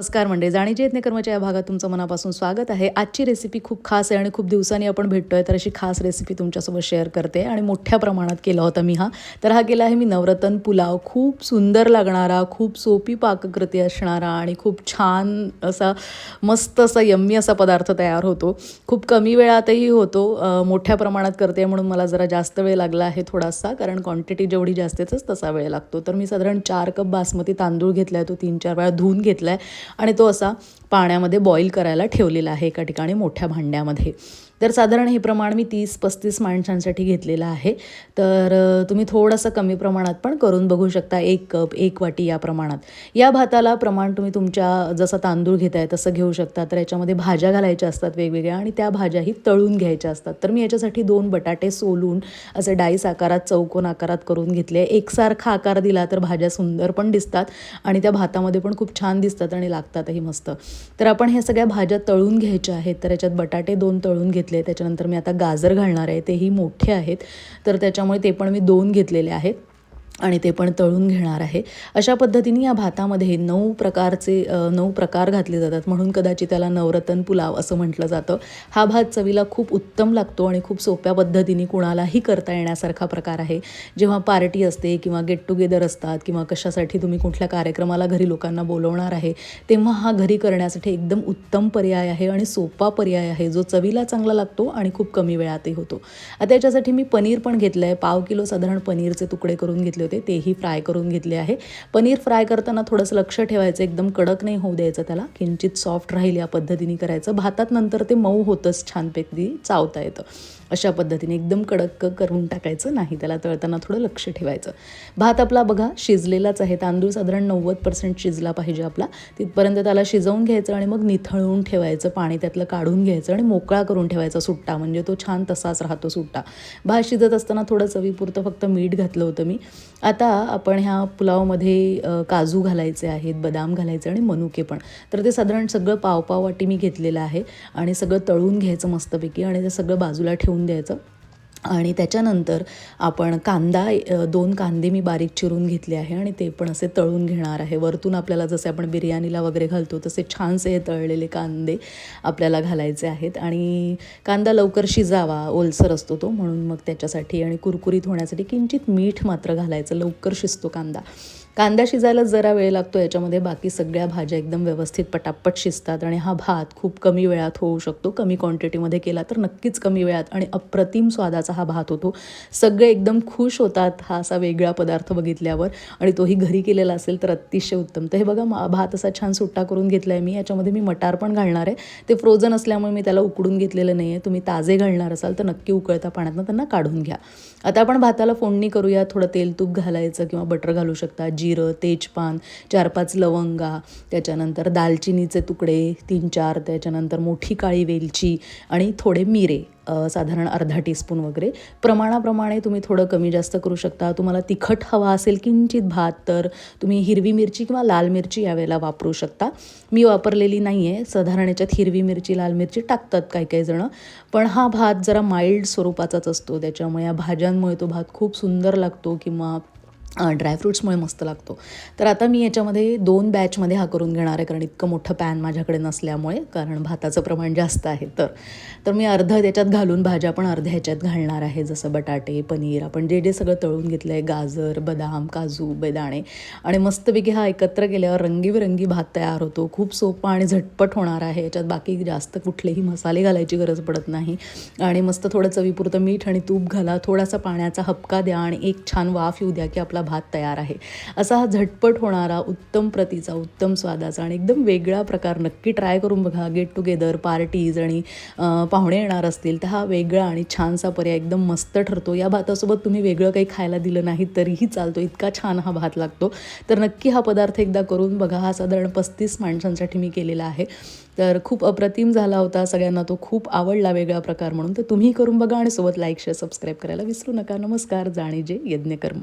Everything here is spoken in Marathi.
नमस्कार मंडळी जाणीचे यत्न कर्मच्या या भागात तुमचं मनापासून स्वागत आहे. आजची रेसिपी खूप खास आहे आणि खूप दिवसांनी आपण भेटतोय तर अशी खास रेसिपी तुमच्यासोबत शेअर करते आणि मोठ्या प्रमाणात केला होता मी हा. तर हा केला आहे मी नवरत्न पुलाव. खूप सुंदर लागणारा खूप सोपी पाककृती असणारा आणि खूप छान असा मस्त असा यम्मी असा पदार्थ तयार होतो. खूप कमी वेळातही होतो मोठ्या प्रमाणात करते म्हणून मला जरा जास्त वेळ लागला आहे थोडासा कारण क्वांटिटी जेवढी जास्तीच तसा वेळ लागतो. तर मी साधारण चार कप बासमती तांदूळ घेतला आहे तो तीन चार वेळा धुवून घेतला आहे आणि तो असा पाण्यामध्ये बॉईल करायला ठेवलेला आहे एका ठिकाणी मोठ्या भांड्यामध्ये. तर साधारण हे प्रमाण मी तीस पस्तीस माणसांसाठी घेतलेलं आहे. तर तुम्ही थोडंसं कमी प्रमाणात पण करून बघू शकता एक कप एक वाटी या प्रमाणात. या भाताला प्रमाण तुम्ही तुमच्या जसं तांदूळ घेताय तसं घेऊ शकता. तर याच्यामध्ये भाज्या घालायच्या असतात वेगवेगळ्या आणि त्या भाज्याही तळून घ्यायच्या असतात. तर मी याच्यासाठी दोन बटाटे सोलून असे डाईस आकारात चौकोन आकारात करून घेतले. एकसारखा आकार दिला तर भाज्या सुंदर पण दिसतात आणि त्या भातामध्ये पण खूप छान दिसतात आणि लागतातही मस्त. तर आपण ह्या सगळ्या भाज्या तळून घ्यायच्या आहेत. तर याच्यात बटाटे दोन तळून घेतले त्याच्यानंतर मी आता गाजर घालणार आहे तेही मोठे आहेत. तर त्याच्यामुळे ते पण मी दोन घेतलेले आहेत. आणि ते पण तळून घेणार आहे. अशा पद्धतीने या भातामध्ये नऊ प्रकारचे नऊ प्रकार घातले जातात. म्हणून कदाचित त्याला नवरत्न पुलाव असं म्हटलं जातं. हा भात चवीला खूप उत्तम लागतो आणि खूप सोप्या पद्धतीने कुणालाही करता येण्यासारखा प्रकार आहे. जेव्हा पार्टी असते किंवा गेट टुगेदर असतात किंवा कशासाठी तुम्ही कुठल्या कार्यक्रमाला घरी लोकांना बोलवणार आहे तेव्हा हा घरी करण्यासाठी एकदम उत्तम पर्याय आहे आणि सोपा पर्याय आहे. जो चवीला चांगला लागतो आणि खूप कमी वेळातही होतो. आता याच्यासाठी मी पनीर पण घेतलं आहे पाव किलो साधारण पनीरचे तुकडे करून घेतले होते तेही फ्राय करून घेतले आहे. पनीर फ्राय करताना थोडंसं लक्ष ठेवायचं एकदम कडक नाही होऊ द्यायचं त्याला. किंचित सॉफ्ट राहील या पद्धतीने करायचं. भातात नंतर ते मऊ होतंच छानपैकी चावता येतं. अशा पद्धतीने एकदम कडक करून टाकायचं नाही त्याला तळताना थोडं लक्ष ठेवायचं. भात आपला बघा शिजलेलाच आहे तांदूळ साधारण नव्वद पर्सेंट शिजला पाहिजे आपला. तिथपर्यंत त्याला शिजवून घ्यायचं आणि मग निथळून ठेवायचं पाणी त्यातलं काढून घ्यायचं आणि मोकळा करून ठेवायचा सुट्टा म्हणजे तो छान तसाच राहतो सुट्टा. भात शिजत असताना थोडं चवीपुरतं फक्त मीठ घातलं होतं मी. आता आपण ह्या पुलावमध्ये काजू घालायचे आहेत बदाम घालायचे आणि मनुके पण. तर ते साधारण सगळं पावपाव वाटी मी घेतलेलं आहे आणि सगळं तळून घ्यायचं मस्तपैकी आणि ते सगळं बाजूला ठेवून द्यायचं. आणि त्याच्यानंतर आपण कांदा दोन कांदे मी बारीक चिरून घेतले आहे आणि ते पण असे तळून घेणार आहे. वरतून आपल्याला जसे आपण बिर्याणीला वगैरे घालतो तसे छानसे हे तळलेले कांदे आपल्याला घालायचे आहेत. आणि कांदा लवकर शिजावा ओलसर असतो तो म्हणून मग त्याच्यासाठी आणि कुरकुरीत होण्यासाठी किंचित मीठ मात्र घालायचं लवकर शिजतो कांदा. कांदा शिजायला जरा वेळ लागतो याच्यामध्ये बाकी सगळ्या भाज्या एकदम व्यवस्थित पटापट शिजतात आणि हा भात खूप कमी वेळात होऊ शकतो. कमी क्वांटिटीमध्ये केला तर नक्कीच कमी वेळात आणि अप्रतिम स्वादाचा हा भात होतो. सगळे एकदम खुश होतात हा असा वेगळा पदार्थ बघितल्यावर आणि तोही घरी केलेला असेल तर अतिशय उत्तम. तर हे बघा मा- भात असा छान सुट्टा करून घेतला आहे मी. याच्यामध्ये मी मटार पण घालणार आहे. ते फ्रोझन असल्यामुळे मी त्याला उकडून घेतलेलं नाही आहे तुम्ही ताजे घालणार असाल तर नक्की उकळता पाण्यातनं त्यांना काढून घ्या. आता आपण भाताला फोडणी करूया थोडं तेल तूप घालायचं किंवा बटर घालू शकता. जिरं तेजपान चार पाच लवंगा त्याच्यानंतर दालचिनीचे तुकडे तीन चार त्याच्यानंतर मोठी काळी वेलची आणि थोडे मिरे साधारण अर्धा टीस्पून वगैरे. प्रमाणाप्रमाणे तुम्ही थोडं कमी जास्त करू शकता. तुम्हाला तिखट हवा असेल किंचित भात तर तुम्ही हिरवी मिरची किंवा लाल मिरची यावेळेला वापरू शकता. मी वापरलेली नाही आहे साधारण याच्यात हिरवी मिरची लाल मिरची टाकतात काही काही जणं. पण हा भात जरा माइल्ड स्वरूपाचाच असतो. त्याच्यामुळे या भाज्यांमुळे तो भात खूप सुंदर लागतो किंवा ड्रायफ्रूट्समुळे मस्त लागतो. तर आता मी याच्यामध्ये दोन बॅचमध्ये हा करून घेणार आहे कारण इतकं मोठं पॅन माझ्याकडे नसल्यामुळे कारण भाताचं प्रमाण जास्त आहे तर. तर मी अर्धं त्याच्यात घालून भाज्या पण अर्ध्या ह्याच्यात घालणार आहे जसं बटाटे पनीर आपण जे जे सगळं तळून घेतलं आहे गाजर बदाम काजू बेदाणे. आणि मस्तपैकी हा एकत्र केल्यावर रंगीबिरंगी भात तयार होतो. खूप सोपा आणि झटपट होणार आहे याच्यात बाकी जास्त कुठलेही मसाले घालायची गरज पडत नाही. आणि मस्त थोडं चवीपुरतं मीठ आणि तूप घाला थोडासा पाण्याचा हपका द्या आणि एक छान वाफ येऊ द्या की आपला भात तयार आहे. असा हा झटपट होणारा उत्तम प्रतीचा उत्तम स्वादाचा आणि एकदम वेगळा प्रकार नक्की ट्राय करून बघा. गेट टुगेदर पार्टीज आणि पाहुणे येणार असतील तर हा वेगळा आणि छानसा पर्याय एकदम मस्त ठरतो. या भातासोबत तुम्ही वेगळं काही खायला दिलं नाही तरीही चालतो. इतका छान हा भात लागतो. तर नक्की हा पदार्थ एकदा करून बघा. हा साधारण पस्तीस माणसांसाठी मी केलेला आहे. तर खूप अप्रतिम झाला होता. सगळ्यांना तो खूप आवडला वेगळा प्रकार म्हणून. तर तुम्ही करून बघा आणि सोबत लाईक शेअर सबस्क्राईब करायला विसरू नका. नमस्कार. जाणीजे यज्ञकर्म.